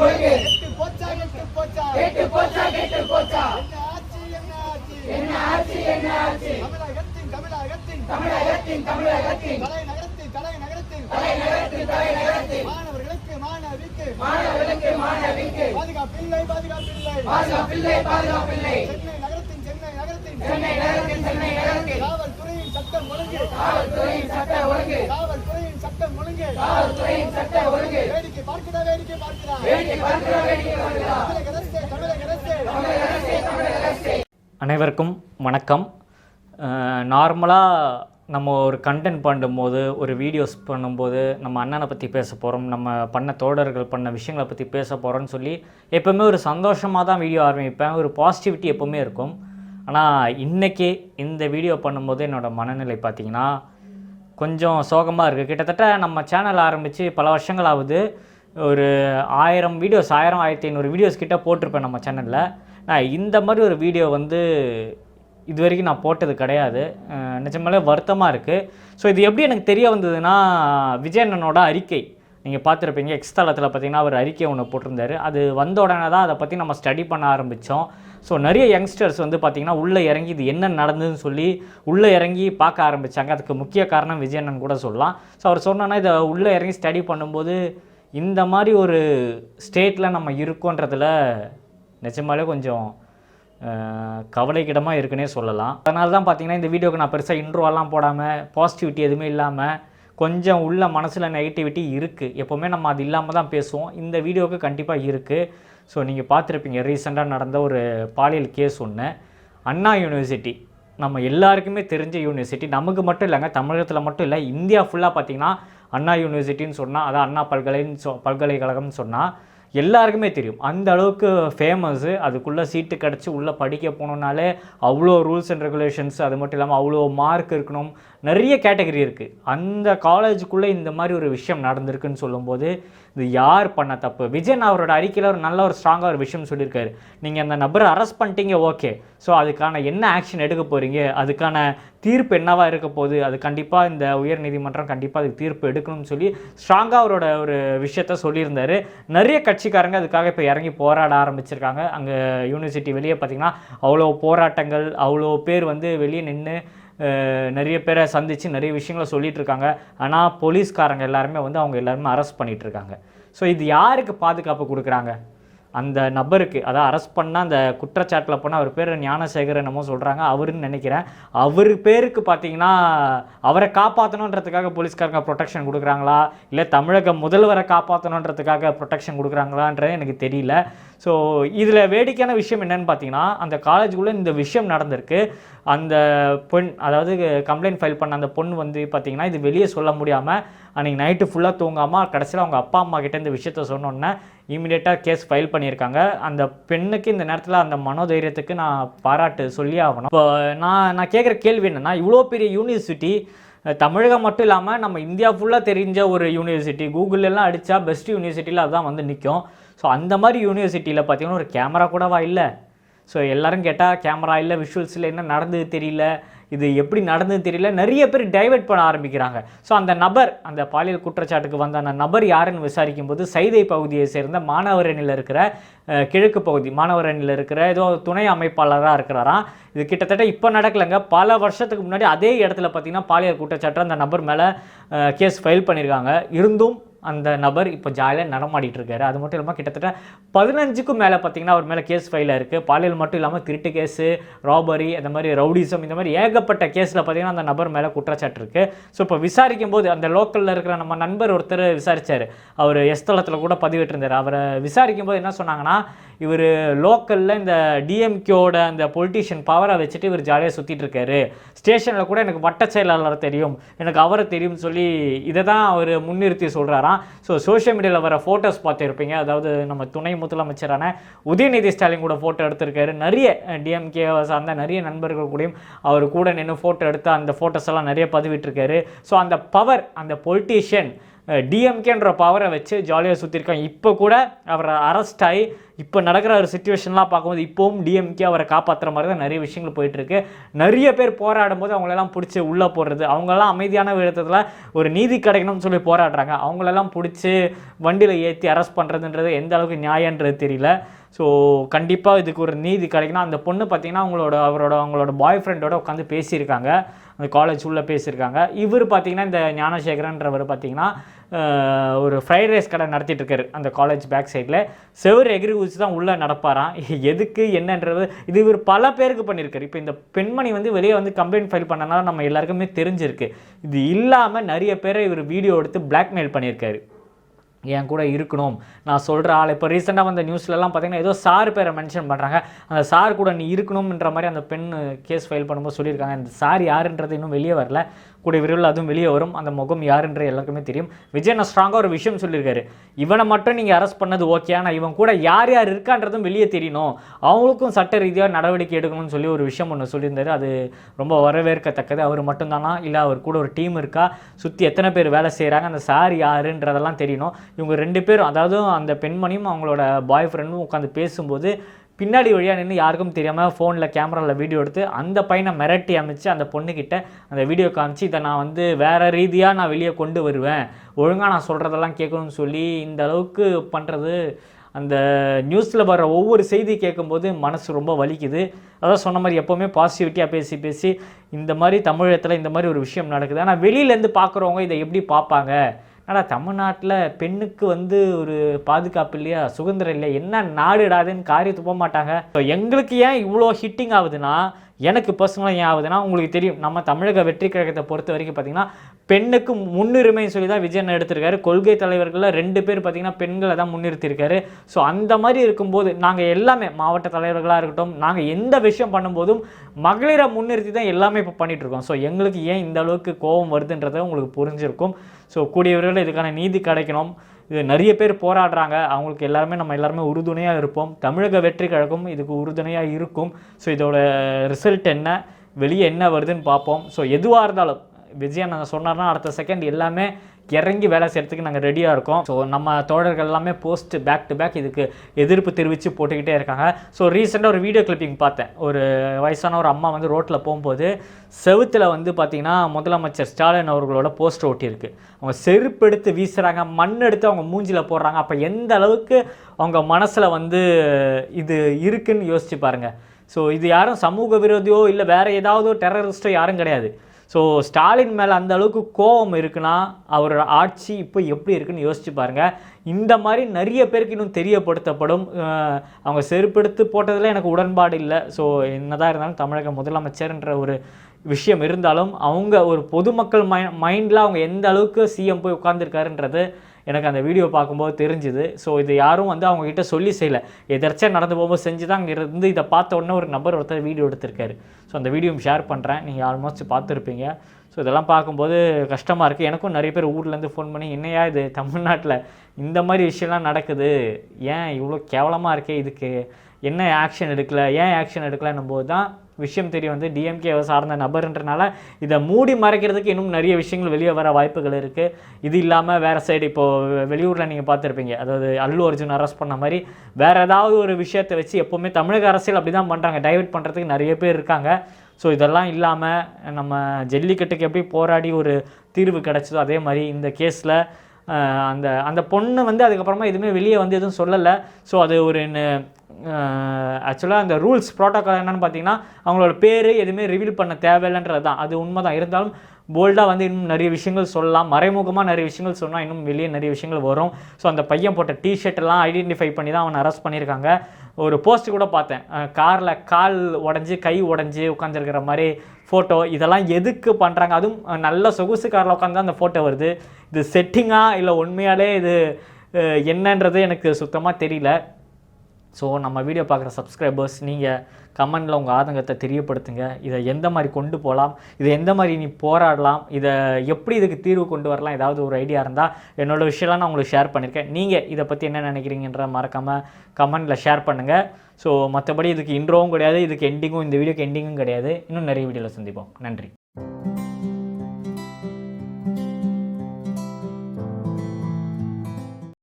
பொழுது கெட்டு போச்சா கெட்டு போச்சா? கெட்டு போச்சா கெட்டு போச்சா? என்ன ஆட்சி என்ன ஆட்சி தமிழகத்தின் தமிழகத்தின். தமிழகத்தின் தமிழகத்தின். தலைநகரத்தின் தலைநகரத்தின் தலைநகரத்தின் தலைநகரத்தின் மாணவர்களுக்கு மாணவிக்கு. மாணவர்களுக்கு மாணவிக்கு. பாதுகாப்பில்லை பாதுகாப்பில்லை. பாதுகாப்பில்லை பாதுகாப்பில்லை. சென்னை நகரத்தின் சென்னை நகரத்தின். சென்னை நகரத்தின் சென்னை நகரத்தில் காவல்துறையின் சட்டம் ஒழுங்கு. காவல்துறையின் சட்ட ஒழுங்கு. காவல்துறையின் சட்டம் ஒழுங்கு. காவல்துறையின் சட்ட ஒழுங்கு. வேடிக்கை பார்க்கிறா வேடிக்கை பார்க்கிறா. வேடிக்கை பார்க்கிற வேடிக்கை பார்க்கிறா. தமிழக அரசே தமிழக அரசே. தமிழக அரசே தமிழக அரசே. அனைவருக்கும் வணக்கம். நார்மலாக நம்ம ஒரு கண்டென்ட் பண்ணும்போது ஒரு வீடியோஸ் பண்ணும்போது நம்ம அண்ணனை பற்றி பேச போகிறோம் நம்ம பண்ண தோழர்கள் பண்ண விஷயங்களை பற்றி பேச போகிறோம்னு சொல்லி எப்போவுமே ஒரு சந்தோஷமாக தான் வீடியோ ஆரம்பிப்பேன். ஒரு பாசிட்டிவிட்டி எப்போவுமே இருக்கும். ஆனால் இன்றைக்கி இந்த வீடியோ பண்ணும்போது என்னோடய மனநிலை பார்த்திங்கன்னா கொஞ்சம் சோகமாக இருக்குது கிட்டத்தட்ட நம்ம சேனல் ஆரம்பித்து பல வருஷங்கள் ஆகுது ஒரு ஆயிரம் வீடியோஸ் ஆயிரம் ஆயிரத்தி ஐநூறு வீடியோஸ் கிட்டே போட்டிருப்பேன் நம்ம சேனலில் நான் இந்த மாதிரி ஒரு வீடியோ வந்து இது வரைக்கும் நான் போட்டது கிடையாது. நிஜமாலே வருத்தமாக இருக்குது ஸோ இது எப்படி எனக்கு தெரிய வந்ததுன்னா விஜயண்ணனோட அறிக்கை. நீங்கள் பார்த்துருப்பீங்க எக்ஸ் தளத்தில் பார்த்தீங்கன்னா அவர் அறிக்கை ஒன்று போட்டிருந்தாரு. அது வந்த உடனே தான் அதை பற்றி நம்ம ஸ்டடி பண்ண ஆரம்பித்தோம் ஸோ நிறைய யங்ஸ்டர்ஸ் வந்து பார்த்திங்கன்னா உள்ளே இறங்கி இது என்ன நடந்ததுன்னு சொல்லி உள்ளே இறங்கி பார்க்க ஆரம்பித்தாங்க அதுக்கு முக்கிய காரணம் விஜயண்ணன் கூட சொல்லலாம். ஸோ அவர் சொன்னோன்னா இதை உள்ளே இறங்கி ஸ்டடி பண்ணும்போது இந்த மாதிரி ஒரு ஸ்டேட்டில் நம்ம இருக்கோன்றதுல நிஜமாலே கொஞ்சம் கவலைக்கிடமாக இருக்குன்னே சொல்லலாம். அதனால தான் பார்த்தீங்கன்னா இந்த வீடியோக்கு நான் பெருசாக இன்ட்ரோவெல்லாம் போடாமல் பாசிட்டிவிட்டி எதுவுமே இல்லாமல் கொஞ்சம் உள்ள மனசில் நெகட்டிவிட்டி இருக்குது எப்போவுமே நம்ம அது இல்லாமல் தான் பேசுவோம். இந்த வீடியோவுக்கு கண்டிப்பாக இருக்குது ஸோ நீங்கள் பார்த்துருப்பீங்க ரீசெண்டாக நடந்த ஒரு பாலியல் கேஸ் ஒன்று அண்ணா யூனிவர்சிட்டி நம்ம எல்லாருக்குமே தெரிஞ்ச யூனிவர்சிட்டி நமக்கு மட்டும் இல்லைங்க தமிழகத்தில் மட்டும் இல்லை இந்தியா ஃபுல்லாக பார்த்தீங்கன்னா அண்ணா யூனிவர்சிட்டின்னு சொன்னால் அதான் அண்ணா பல்கலைன்னு சொ பல்கலைக்கழகம்னு சொன்னால் எல்லாருக்குமே தெரியும். அந்த அளவுக்கு ஃபேமஸ்ஸு அதுக்குள்ளே சீட்டு கிடச்சி உள்ளே படிக்க போகணுன்னாலே அவ்வளோ ரூல்ஸ் அண்ட் ரெகுலேஷன்ஸ் அது மட்டும் இல்லாமல் அவ்வளோ மார்க் இருக்கணும். நிறைய கேட்டகரி இருக்குது அந்த காலேஜுக்குள்ளே இந்த மாதிரி ஒரு விஷயம் நடந்திருக்குன்னு சொல்லும்போது இது யார் பண்ண தப்பு? விஜயன் அவரோட அறிக்கையில் ஒரு நல்ல ஒரு ஸ்ட்ராங்காக ஒரு விஷயம் சொல்லியிருக்காரு. நீங்கள் அந்த நபரை அரெஸ்ட் பண்ணிட்டீங்க ஓகே ஸோ அதுக்கான என்ன ஆக்ஷன் எடுக்க போகிறீங்க அதுக்கான தீர்ப்பு என்னவா இருக்க போகுது? அது கண்டிப்பாக இந்த உயர் நீதிமன்றம் கண்டிப்பாக அதுக்கு தீர்ப்பு எடுக்கணும்னு சொல்லி ஸ்ட்ராங்காக அவரோட ஒரு விஷயத்த சொல்லியிருந்தார். நிறைய கட்சிக்காரங்க அதுக்காக இப்போ இறங்கி போராட ஆரம்பிச்சிருக்காங்க. அங்கே யூனிவர்சிட்டி வெளியே பார்த்தீங்கன்னா அவ்வளோ போராட்டங்கள் அவ்வளோ பேர் வந்து வெளியே நின்று நிறைய பேரை சந்தித்து நிறைய விஷயங்களை சொல்லிட்டு இருக்காங்க ஆனால் போலீஸ்காரங்க எல்லாருமே வந்து அவங்க எல்லாருமே அரெஸ்ட் பண்ணிட்டு இருக்காங்க ஸோ இது யாருக்கு பாதுகாப்பு கொடுக்குறாங்க? அந்த நபருக்கு அதான் அரெஸ்ட் பண்ணால் அந்த குற்றச்சாட்டில் போனால் அவர் பேர் ஞானசேகர் என்னமோ சொல்கிறாங்க அவருன்னு நினைக்கிறேன். அவர் பேருக்கு பார்த்தீங்கன்னா அவரை காப்பாற்றணுன்றதுக்காக போலீஸ்காரங்க ப்ரொடெக்ஷன் கொடுக்குறாங்களா? இல்லை தமிழக முதல்வரை காப்பாற்றணுன்றதுக்காக ப்ரொடெக்ஷன் கொடுக்குறாங்களான்றது எனக்கு தெரியல. ஸோ இதில் வேடிக்கையான விஷயம் என்னன்னு பார்த்தீங்கன்னா அந்த காலேஜுக்குள்ளே இந்த விஷயம் நடந்திருக்கு. அந்த பெண் அதாவது கம்ப்ளைண்ட் ஃபைல் பண்ண அந்த பொண்ணு வந்து பார்த்தீங்கன்னா இது வெளியே சொல்ல முடியாமல் அன்றைக்கி நைட்டு ஃபுல்லாக தூங்காமல் கடைசியில் அவங்க அப்பா அம்மா கிட்டே இந்த விஷயத்த சொன்னோன்னே இமீடியட்டாக கேஸ் ஃபைல் பண்ணியிருக்காங்க. அந்த பெண்ணுக்கு இந்த நேரத்தில் அந்த மனோதைரியத்துக்கு நான் பாராட்டு சொல்லி ஆகணும். இப்போ நான் நான் கேட்குற கேள்வி என்னென்னா இவ்வளோ பெரிய யூனிவர்சிட்டி தமிழகம் மட்டும் இல்லாமல் நம்ம இந்தியா ஃபுல்லாக தெரிஞ்ச ஒரு யூனிவர்சிட்டி கூகுளெல்லாம் அடித்தா பெஸ்ட் யூனிவர்சிட்டியில் அதுதான் வந்து நிற்கும் ஸோ அந்த மாதிரி யூனிவர்சிட்டியில் பார்த்தீங்கன்னா ஒரு கேமரா கூடவா இல்லை. ஸோ எல்லோரும் கேட்டால் கேமரா இல்லை விஷுவல்ஸில் என்ன நடந்தது தெரியல? இது எப்படி நடந்தது தெரியல? நிறைய பேர் டைவர்ட் பண்ண ஆரம்பிக்கிறாங்க. ஸோ அந்த நபர் அந்த பாலியல் குற்றச்சாட்டுக்கு வந்த அந்த நபர் யாருன்னு விசாரிக்கும் போது சைதை பகுதியை சேர்ந்த மாணவர் அணியில் இருக்கிற கிழக்கு பகுதி மாணவர் அணியில் இருக்கிற ஏதோ துணை அமைப்பாளராக இருக்கிறாராம். இது கிட்டத்தட்ட இப்போ நடக்கலைங்க. பல வருஷத்துக்கு முன்னாடி அதே இடத்துல பார்த்தீங்கன்னா பாலியல் குற்றச்சாட்டு அந்த நபர் மேலே கேஸ் ஃபைல் பண்ணியிருக்காங்க இருந்தும் அந்த நபர் இப்போ ஜாலியாக நடமாடிட்டு இருக்காரு. அது மட்டும் இல்லாமல் கிட்டத்தட்ட பதினஞ்சுக்கும் மேலே பார்த்தீங்கன்னா அவர் மேலே கேஸ் ஃபைலாக இருக்குது பாலியல் மட்டும் இல்லாமல் திருட்டு கேஸு ராபரி அந்த மாதிரி ரவுடிசம் இந்த மாதிரி ஏகப்பட்ட கேஸில் பார்த்தீங்கன்னா அந்த நபர் மேலே குற்றச்சாட்டு இருக்குது ஸோ இப்போ விசாரிக்கும் போது அந்த லோக்கலில் இருக்கிற நம்ம நண்பர் ஒருத்தர் விசாரிச்சார். அவர் எஸ்தலத்தில் கூட பதிவிட்டிருந்தார். அவரை விசாரிக்கும் போது என்ன சொன்னாங்கன்னா இவர் லோக்கலில் இந்த டிஎம்கேவோட அந்த பொலிட்டீஷியன் பவரை வச்சுட்டு இவர் ஜாலியாக சுற்றிட்டு இருக்காரு. ஸ்டேஷனில் கூட எனக்கு வட்ட செயலாளர் தெரியும். எனக்கு அவரை தெரியும்னு சொல்லி இதை தான் அவர் முன்னிறுத்தி சொல்கிறாராம் ஸோ சோஷியல் மீடியாவில் வர ஃபோட்டோஸ் பார்த்துருப்பீங்க. அதாவது நம்ம துணை முதலமைச்சரான உதயநிதி ஸ்டாலின் கூட ஃபோட்டோ எடுத்திருக்காரு. நிறைய டிஎம்கே சார்ந்த நிறைய நண்பர்கள் கூடயும் அவர் கூட நின்று ஃபோட்டோ எடுத்து அந்த ஃபோட்டோஸ் எல்லாம் நிறைய பதிவிட்டிருக்காரு. ஸோ அந்த பவர் அந்த பொலிட்டீஷியன் டிஎம்கேன்ற பவரை வச்சு ஜாலியாக சுற்றிருக்காங்க இப்போ கூட அவரை அரெஸ்ட் ஆகி இப்போ நடக்கிற ஒரு சுச்சுவேஷன்லாம் பார்க்கும்போது இப்போவும் டிஎம்கே அவரை காப்பாற்றுற மாதிரி தான் நிறைய விஷயங்கள் போயிட்டுருக்கு. நிறைய பேர் போராடும் போது அவங்களெல்லாம் பிடிச்சி உள்ளே போடுறது. அவங்களெல்லாம் அமைதியான விதத்தில் ஒரு நீதி கிடைக்கணும்னு சொல்லி போராடுறாங்க. அவங்களெல்லாம் பிடிச்சி வண்டியில் ஏற்றி அரெஸ்ட் பண்ணுறதுன்றது எந்த அளவுக்கு நியாயன்றது தெரியல. ஸோ கண்டிப்பாக இதுக்கு ஒரு நீதி கிடைக்கணும் அந்த பொண்ணு பார்த்தீங்கன்னா அவங்களோட அவரோட அவங்களோட பாய் ஃப்ரெண்டோட உட்காந்து பேசியிருக்காங்க. அந்த காலேஜ் உள்ளே பேசியிருக்காங்க. இவர் பார்த்தீங்கன்னா இந்த ஞானசேகரன்றவர் பார்த்தீங்கன்னா ஒரு ஃப்ரைட் ரைஸ் கடை நடத்திட்டு இருக்காரு அந்த காலேஜ் பேக் சைடில் செவர் எகிரி தான் உள்ளே நடப்பாராம் எதுக்கு என்னன்றது? இது இவர் பல பேருக்கு பண்ணியிருக்காரு. இப்போ இந்த பெண்மணி வந்து வெளியே வந்து கம்ப்ளைண்ட் ஃபைல் பண்ணனால நம்ம எல்லாருக்குமே தெரிஞ்சிருக்கு. இது இல்லாமல் நிறைய பேரை இவர் வீடியோ எடுத்து பிளாக்மெயில் பண்ணியிருக்காரு. என் கூட இருக்கணும். நான் சொல்கிற ஆள் இப்போ ரீசெண்டாக வந்த நியூஸ்லலாம் பார்த்தீங்கன்னா ஏதோ சார் பேரை மென்ஷன் பண்ணுறாங்க அந்த சார் கூட நீ இருக்கணும்ன்ற மாதிரி அந்த பெண் கேஸ் ஃபைல் பண்ணும்போது சொல்லியிருக்காங்க. அந்த சார் யாருன்றது இன்னும் வெளியே வரல. கூடிய விரைவில் அதுவும் வெளியே வரும். அந்த முகம் யாருன்ற எல்லாருக்குமே தெரியும். விஜய் நான் ஸ்ட்ராங்காக ஒரு விஷயம் சொல்லியிருக்காரு. இவனை மட்டும் நீங்கள் அரெஸ்ட் பண்ணது ஓகே ஆனால் இவன் கூட யார் யார் இருக்கான்றதும் வெளியே தெரியணும். அவங்களுக்கும் சட்ட ரீதியாக நடவடிக்கை எடுக்கணும்னு சொல்லி ஒரு விஷயம் ஒன்று சொல்லியிருந்தாரு. அது ரொம்ப வரவேற்கத்தக்கது. அவர் மட்டும்தானா? இல்லை அவர் கூட ஒரு டீம் இருக்கா? சுற்றி எத்தனை பேர் வேலை செய்கிறாங்க அந்த சார் யாருன்றதெல்லாம் தெரியணும். இவங்க ரெண்டு பேரும் அதாவது அந்த பெண்மணியும் அவங்களோட பாய் ஃப்ரெண்டும் உட்காந்து பேசும்போது பின்னாடி வழியாக நின்று யாருக்கும் தெரியாமல் ஃபோனில் கேமராவில் வீடியோ எடுத்து அந்த பையனை மிரட்டி அமைச்சு அந்த பொண்ணுக்கிட்ட அந்த வீடியோ காமிச்சு இதை நான் வந்து வேறு ரீதியாக நான் வெளியே கொண்டு வருவேன். ஒழுங்காக நான் சொல்கிறதெல்லாம் கேட்கணும்னு சொல்லி இந்த அளவுக்கு பண்ணுறது அந்த நியூஸில் வர ஒவ்வொரு செய்தி கேட்கும்போது மனசு ரொம்ப வலிக்குது. அதான் சொன்ன மாதிரி எப்போவுமே பாசிட்டிவிட்டியாக பேசி பேசி இந்த மாதிரி தமிழகத்தில் இந்த மாதிரி ஒரு விஷயம் நடக்குது. ஆனால் வெளியிலேருந்து பார்க்குறவங்க இதை எப்படி பார்ப்பாங்க? ஆனால் தமிழ்நாட்டில் பெண்ணுக்கு வந்து ஒரு பாதுகாப்பு இல்லையா சுதந்திரம் இல்லையா என்ன நாடுடாதுன்னு காரியத்து போக மாட்டாங்க. ஸோ எங்களுக்கு ஏன் இவ்வளோ ஹிட்டிங் ஆகுதுன்னா எனக்கு பர்சனலாக ஏன் ஆகுதுன்னா உங்களுக்கு தெரியும் நம்ம தமிழக வெற்றி கழகத்தை பொறுத்த வரைக்கும் பார்த்தீங்கன்னா பெண்ணுக்கு முன்னுரிமைன்னு சொல்லி தான் விஜயன் எடுத்திருக்காரு. கொள்கை தலைவர்களில் ரெண்டு பேர் பார்த்தீங்கன்னா பெண்களை தான் முன்னிறுத்தியிருக்காரு. ஸோ அந்த மாதிரி இருக்கும்போது நாங்கள் எல்லாமே மாவட்ட தலைவர்களாக இருக்கட்டும் நாங்கள் எந்த விஷயம் பண்ணும்போதும் மகளிரை முன்னிறுத்தி தான் எல்லாமே இப்போ பண்ணிகிட்ருக்கோம் ஸோ எங்களுக்கு ஏன் இந்த அளவுக்கு கோபம் வருதுன்றதை உங்களுக்கு புரிஞ்சிருக்கும். ஸோ கூடிய விரைவில் இதுக்கான நீதி கிடைக்கணும். இது நிறைய பேர் போராடுறாங்க. அவங்களுக்கு எல்லாருமே நம்ம எல்லாருமே உறுதுணையாக இருப்போம். தமிழக வெற்றி கழகம் இதுக்கு உறுதுணையாக இருக்கும். ஸோ இதோட ரிசல்ட் என்ன? வெளியே என்ன வருதுன்னு பார்ப்போம். ஸோ எதுவாக இருந்தாலும் விஜயன் நாங்கள் சொன்னார்னா அடுத்த செகண்ட் எல்லாமே இறங்கி வேலை செய்கிறதுக்கு நாங்கள் ரெடியாக இருக்கோம். ஸோ நம்ம தோழர்கள் எல்லாமே போஸ்ட் பேக் டு பேக் இதுக்கு எதிர்ப்பு தெரிவித்து போட்டுக்கிட்டே இருக்காங்க. ஸோ ரீசெண்டாக ஒரு வீடியோ கிளிப்பிங் பார்த்தேன். ஒரு வயசான ஒரு அம்மா வந்து ரோட்டில் போகும்போது செவுத்தில் வந்து பார்த்திங்கன்னா முதலமைச்சர் ஸ்டாலின் அவர்களோட போஸ்டர் ஒட்டியிருக்கு. அவங்க செருப்பு எடுத்து வீசுகிறாங்க மண் எடுத்து அவங்க மூஞ்சில் போடுறாங்க. அப்போ எந்த அளவுக்கு அவங்க மனசில் வந்து இது இருக்குன்னு யோசிச்சு பாருங்கள் ஸோ இது யாரும் சமூக விரோதியோ இல்லை வேறு ஏதாவது டெரரிஸ்ட்டோ யாரும் கிடையாது. ஸோ ஸ்டாலின் மேலே அந்த அளவுக்கு கோபம் இருக்குன்னா அவரோட ஆட்சி இப்போ எப்படி இருக்குன்னு யோசிச்சு பாருங்கள் இந்த மாதிரி நிறைய பேருக்கு இன்னும் தெரியப்படுத்தப்படும். அவங்க செருப்பெடுத்து போட்டதில் எனக்கு உடன்பாடு இல்லை. ஸோ என்னதான் இருந்தாலும் தமிழக முதலமைச்சர்ன்ற ஒரு விஷயம் இருந்தாலும் அவங்க ஒரு பொதுமக்கள் மை மைண்டில் அவங்க எந்த அளவுக்கு சிஎம் போய் உட்காந்துருக்காருன்றது எனக்கு அந்த வீடியோ பார்க்கும்போது தெரிஞ்சுது. ஸோ இது யாரும் வந்து அவங்க கிட்ட சொல்லி செய்யலை. எதர்ச்சியாக நடந்து போகும்போது செஞ்சு தான் அங்கே இருந்து இதை பார்த்த உடனே ஒரு நபர் ஒருத்தர் வீடியோ எடுத்திருக்காரு. ஸோ அந்த வீடியோ ஷேர் பண்ணுறேன் நீங்கள் ஆல்மோஸ்ட் பார்த்துருப்பீங்க. ஸோ இதெல்லாம் பார்க்கும்போது கஷ்டமாக இருக்குது எனக்கும் நிறைய பேர் ஊர்லேருந்து ஃபோன் பண்ணி என்னையா இது? தமிழ்நாட்டில் இந்த மாதிரி விஷயம்லாம் நடக்குது. ஏன் இவ்வளோ கேவலமாக இருக்கே இதுக்கு? என்ன ஆக்ஷன் எடுக்கல? ஏன் ஆக்ஷன் எடுக்கலன்னும் போது தான் விஷயம் தெரிய வந்து டிஎம்கேவை சார்ந்த நபர்ன்றனால இதை மூடி மறைக்கிறதுக்கு இன்னும் நிறைய விஷயங்கள் வெளியே வர வாய்ப்புகள் இருக்குது இது இல்லாமல் வேறு சைடு இப்போது வெளியூரில் நீங்கள் பார்த்துருப்பீங்க. அதாவது அல்லு அர்ஜுன் அரெஸ்ட் பண்ண மாதிரி வேறு ஏதாவது ஒரு விஷயத்தை வச்சு எப்போவுமே தமிழக அரசியல் அப்படி தான் பண்ணுறாங்க டைவெர்ட் பண்ணுறதுக்கு நிறைய பேர் இருக்காங்க. ஸோ இதெல்லாம் இல்லாமல் நம்ம ஜல்லிக்கட்டுக்கு எப்படி போராடி ஒரு தீர்வு கிடச்சதோ அதே மாதிரி இந்த கேஸில் அந்த அந்த பொண்ணு வந்து அதுக்கப்புறமா எதுவுமே வெளியே வந்து எதுவும் சொல்லலை. ஸோ அது ஒரு ஆக்சுவலாக அந்த ரூல்ஸ் ப்ரோட்டோக்கால் என்னென்னு பார்த்தீங்கன்னா அவங்களோட பேர் எதுவுமே ரிவீல் பண்ண தேவையில்லைன்றது தான். அது உண்மை தான் இருந்தாலும் போல்டாக வந்து இன்னும் நிறைய விஷயங்கள் சொல்லலாம். மறைமுகமாக நிறைய விஷயங்கள் சொன்னால் இன்னும் வெளியே நிறைய விஷயங்கள் வரும். ஸோ அந்த பையன் போட்ட டிஷர்ட்லாம் ஐடென்டிஃபை பண்ணி தான் அவனை அரெஸ்ட் பண்ணியிருக்காங்க. ஒரு போஸ்ட் கூட பார்த்தேன். காரில் கால் உடஞ்சி கை உடஞ்சி உட்காந்துருக்கிற மாதிரி ஃபோட்டோ இதெல்லாம் எதுக்கு பண்ணுறாங்க அதுவும் நல்ல சொகுசு காரில் உட்காந்து அந்த ஃபோட்டோ வருது. இது செட்டிங்காக இல்லை உண்மையாலே இது என்னன்றது எனக்கு சுத்தமாக தெரியல. ஸோ நம்ம வீடியோ பார்க்குற சப்ஸ்கிரைபர்ஸ் நீங்கள் கமெண்டில் உங்கள் ஆதங்கத்தை தெரியப்படுத்துங்க. இதை எந்த மாதிரி கொண்டு போகலாம் இதை எந்த மாதிரி நீ போராடலாம்? இதை எப்படி இதுக்கு தீர்வு கொண்டு வரலாம்? ஏதாவது ஒரு ஐடியா இருந்தால் என்னோட விஷயம்லாம் நான் உங்களுக்கு ஷேர் பண்ணியிருக்கேன் நீங்கள் இதை பற்றி என்ன நினைக்கிறீங்கன்ற மறக்காமல் கமெண்டில் ஷேர் பண்ணுங்கள் ஸோ மற்றபடி இதுக்கு இன்ட்ரோவும் கிடையாது இதுக்கு எண்டிங்கும் இந்த வீடியோக்கு எண்டிங்கும் கிடையாது. இன்னும் நிறைய வீடியோவில் சந்திப்போம். நன்றி.